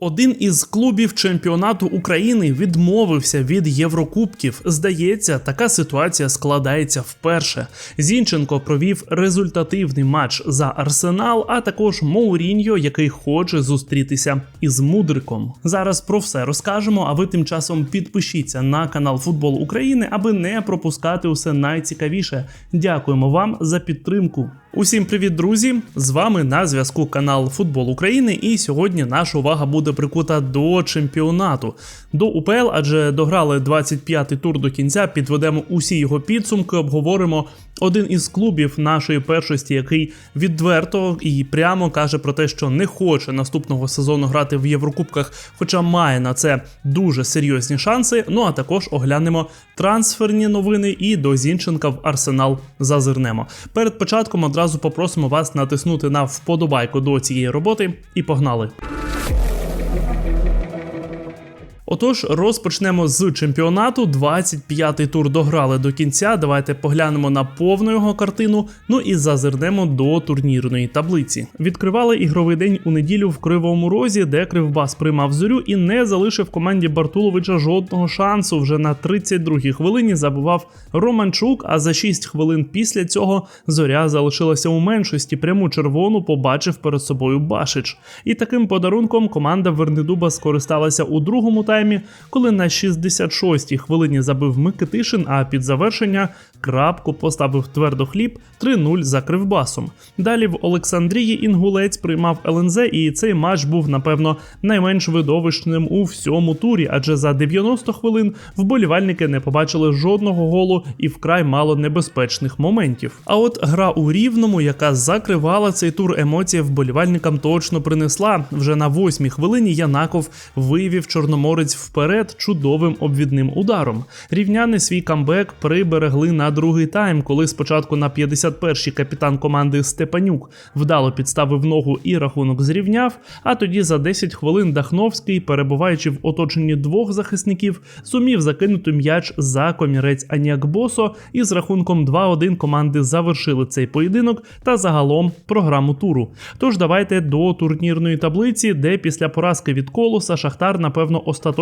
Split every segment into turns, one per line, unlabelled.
Один із клубів чемпіонату України відмовився від Єврокубків. Здається, така ситуація складається вперше. Зінченко провів результативний матч за Арсенал, а також Моуріньо, який хоче зустрітися із Мудриком. Зараз про все розкажемо. А ви тим часом підпишіться на канал Футбол України, аби не пропускати усе найцікавіше. Дякуємо вам за підтримку. Усім привіт, друзі! З вами на зв'язку канал Футбол України. І сьогодні наша увага буде прикута до чемпіонату, до УПЛ, адже дограли 25-й тур до кінця. Підведемо усі його підсумки, обговоримо один із клубів нашої першості, який відверто і прямо каже про те, що не хоче наступного сезону грати в Єврокубках, хоча має на це дуже серйозні шанси. Ну а також оглянемо трансферні новини і до Зінченка в арсенал зазирнемо. Перед початком одразу попросимо вас натиснути на вподобайку до цієї роботи і погнали. Отож, розпочнемо з чемпіонату. 25-й тур дограли до кінця. Давайте поглянемо на повну його картину. Ну і зазирнемо до турнірної таблиці. Відкривали ігровий день у неділю в Кривому Розі, де Кривбас приймав зорю і не залишив команді Бартуловича жодного шансу. Вже на 32-й хвилині забував Романчук. А за 6 хвилин після цього зоря залишилася у меншості. Пряму червону побачив перед собою Башич. І таким подарунком команда Вернедуба скористалася у другому таймі таймі, коли на 66-й хвилині забив Микитишин, а під завершення крапку поставив твердохліб 3-0 за кривбасом. Далі в Олександрії Інгулець приймав ЛНЗ, і цей матч був, напевно, найменш видовищним у всьому турі, адже за 90 хвилин вболівальники не побачили жодного голу і вкрай мало небезпечних моментів. А от гра у рівному, яка закривала цей тур емоції вболівальникам точно принесла. Вже на восьмій хвилині Янаков вивів Чорноморець вперед чудовим обвідним ударом. Рівняни свій камбек приберегли на другий тайм, коли спочатку на 51-й капітан команди Степанюк вдало підставив ногу і рахунок зрівняв. А тоді за 10 хвилин Дахновський, перебуваючи в оточенні двох захисників, зумів закинути м'яч за комірець Аніакбосо, і з рахунком 2-1 команди завершили цей поєдинок та загалом програму туру. Тож давайте до турнірної таблиці, де після поразки від колоса Шахтар, напевно, остаточно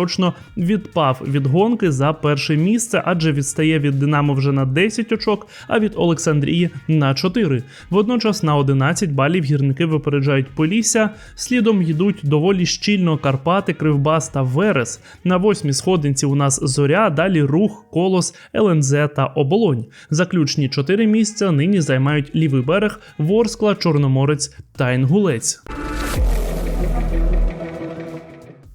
відпав від гонки за перше місце, адже відстає від Динамо вже на 10 очок, а від Олександрії на 4. Водночас на 11 балів гірники випереджають Полісся. Слідом йдуть доволі щільно Карпати, Кривбас та Верес. На восьмій сходинці у нас зоря, далі рух, колос, ЛНЗ та Оболонь. Заключні 4 місця нині займають лівий берег, Ворскла, Чорноморець та Інгулець.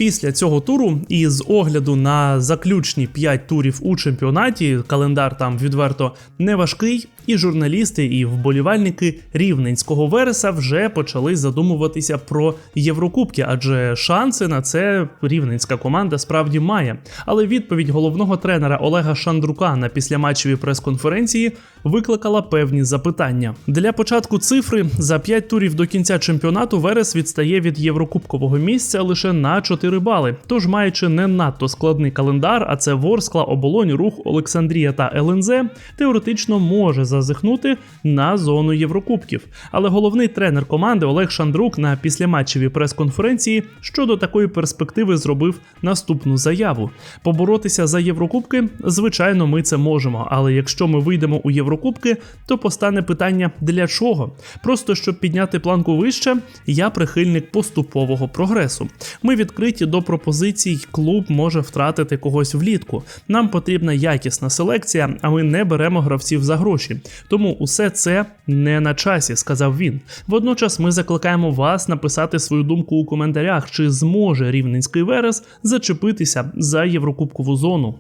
Після цього туру і з огляду на заключні 5 турів у чемпіонаті, календар там відверто не важкий, і журналісти, і вболівальники рівненського вереса вже почали задумуватися про Єврокубки, адже шанси на це рівненська команда справді має. Але відповідь головного тренера Олега Шандрука на післяматчевій прес-конференції викликала певні запитання. Для початку цифри за 5 турів до кінця чемпіонату Верес відстає від єврокубкового місця лише на 4 бали. Тож, маючи не надто складний календар, а це Ворскла, Оболонь, Рух, Олександрія та ЛНЗ, теоретично може зазихнути на зону Єврокубків. Але головний тренер команди Олег Шандрук на післяматчевій прес-конференції щодо такої перспективи зробив наступну заяву: поборотися за Єврокубки, звичайно, ми це можемо. Але якщо ми вийдемо у Єврокубки, то постане питання для чого? Просто щоб підняти планку вище, я прихильник поступового прогресу. Ми відкриті до пропозицій, клуб може втратити когось влітку. Нам потрібна якісна селекція, а ми не беремо гравців за гроші. Тому усе це не на часі, сказав він. Водночас ми закликаємо вас написати свою думку у коментарях, чи зможе рівненський верес зачепитися за єврокубкову зону.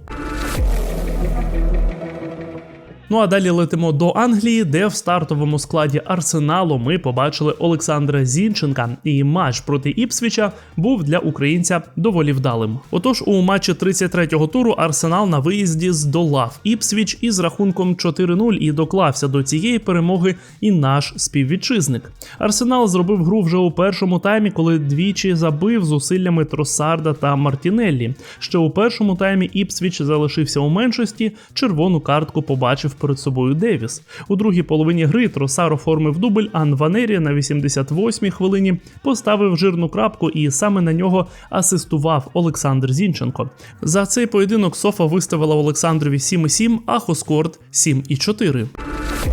Ну а далі летимо до Англії, де в стартовому складі Арсеналу ми побачили Олександра Зінченка, і матч проти Іпсвіча був для українця доволі вдалим. Отож, у матчі 33-го туру Арсенал на виїзді здолав Іпсвіч із рахунком 4-0 і доклався до цієї перемоги і наш співвітчизник. Арсенал зробив гру вже у першому таймі, коли двічі забив зусиллями Тросарда та Мартінеллі. Ще у першому таймі Іпсвіч залишився у меншості. Червону картку побачив перед собою Девіс. У другій половині гри Тросар оформив дубль, а Нванері на 88-й хвилині поставив жирну крапку, і саме на нього асистував Олександр Зінченко. За цей поєдинок Софа виставила Олександрові 7,7, а Хоскорд 7,4.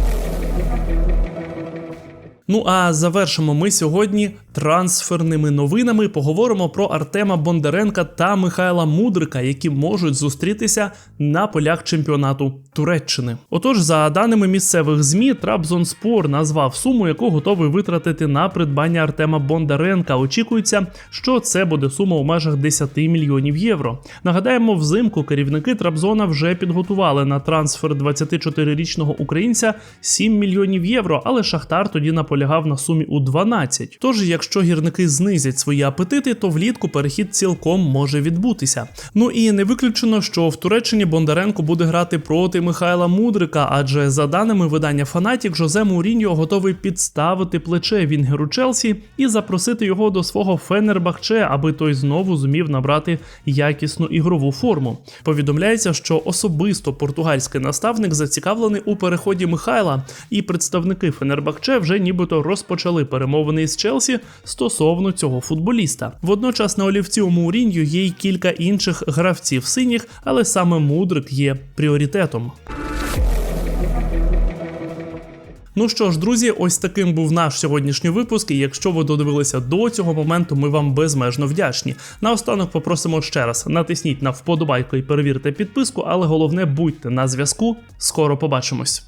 Ну а завершимо ми сьогодні трансферними новинами. Поговоримо про Артема Бондаренка та Михайла Мудрика, які можуть зустрітися на полях чемпіонату Туреччини. Отож, за даними місцевих змі, Трабзонспор назвав суму, яку готовий витратити на придбання Артема Бондаренка. Очікується, що це буде сума у межах 10 мільйонів євро. Нагадаємо, взимку керівники Трабзона вже підготували на трансфер 24-річного українця 7 мільйонів євро, але Шахтар тоді наполягав на сумі у 12. Тож, якщо гірники знизять свої апетити, то влітку перехід цілком може відбутися. Ну і не виключено, що в Туреччині Бондаренко буде грати проти Михайла Мудрика, адже за даними видання Фанатік, Жозе Муріньо готовий підставити плече Вінгеру Челсі і запросити його до свого Фенербахче, аби той знову зумів набрати якісну ігрову форму. Повідомляється, що особисто португальський наставник зацікавлений у переході Михайла, і представники Фенербахче вже нібито розпочали перемовини із Челсі стосовно цього футболіста. Водночас на олівці у Маурінью є й кілька інших гравців синіх, але саме Мудрик є пріоритетом. Ну що ж, друзі, ось таким був наш сьогоднішній випуск. І якщо ви додивилися до цього моменту, ми вам безмежно вдячні. Наостанок попросимо ще раз: натисніть на вподобайку і перевірте підписку, але головне будьте на зв'язку. Скоро побачимось.